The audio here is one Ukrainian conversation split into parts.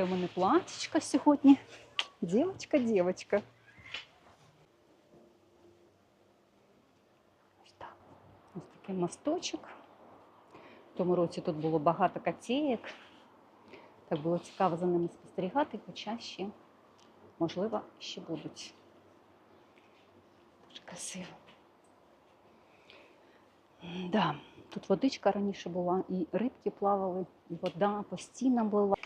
таке в мене платічко сьогодні. Дівочка, дівочка. Ось так. Ось такий мосточок. В тому році тут було багато котеєк. Так було цікаво за ними спостерігати, хоча ще, можливо, ще будуть. Дуже красиво. Да, тут водичка раніше була, і рибки плавали, і вода постійно була.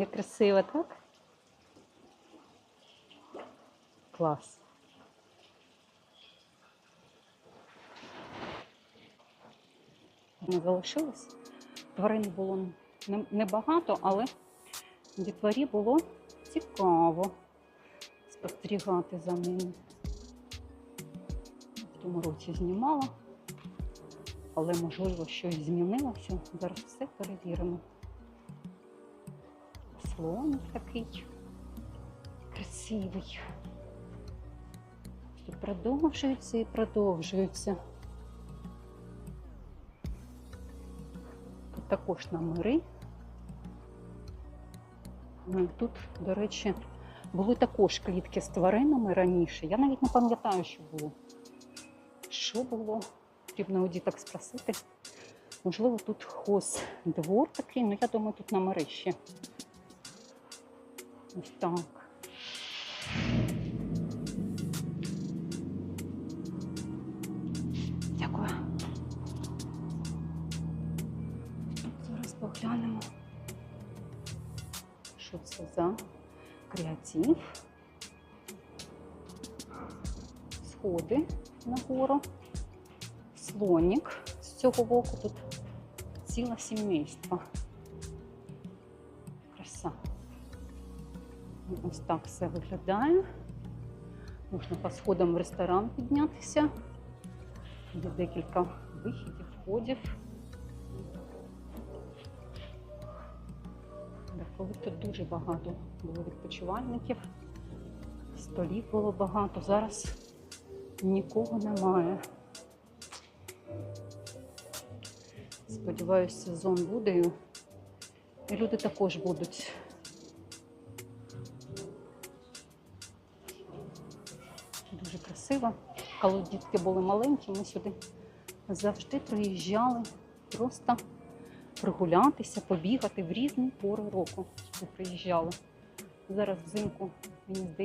Як красиво, так? Клас. Не залишилось. Тварин було небагато, але дітворі було цікаво спостерігати за ними. В тому році знімала, але можливо щось змінилося. Зараз все перевіримо. Слоник такий красивий. Все продовжується і продовжується. Тут також номери. Ну, і Тут, до речі, були також клітки з тваринами раніше. Я навіть не пам'ятаю, що було. Що було? Потрібно у діток спросити. Можливо, тут хоз двор такий, ну я думаю, тут номери ще. Ось так. Дякую. Зараз поглянемо, що це за креатив. Сходи нагору, слонік з цього боку тут ціле сімейство. Краса. Ось так все виглядає. Можна по сходам в ресторан піднятися. Є декілька вихідів, входів. Тут дуже багато було відпочивальників, столів було багато. Зараз нікого немає. Сподіваюсь, сезон буде і люди також будуть. Дуже красиво. Коли дітки були маленькі, ми сюди завжди приїжджали просто прогулятися, побігати в різні пори року. Ми приїжджали. Зараз взимку, мені здається.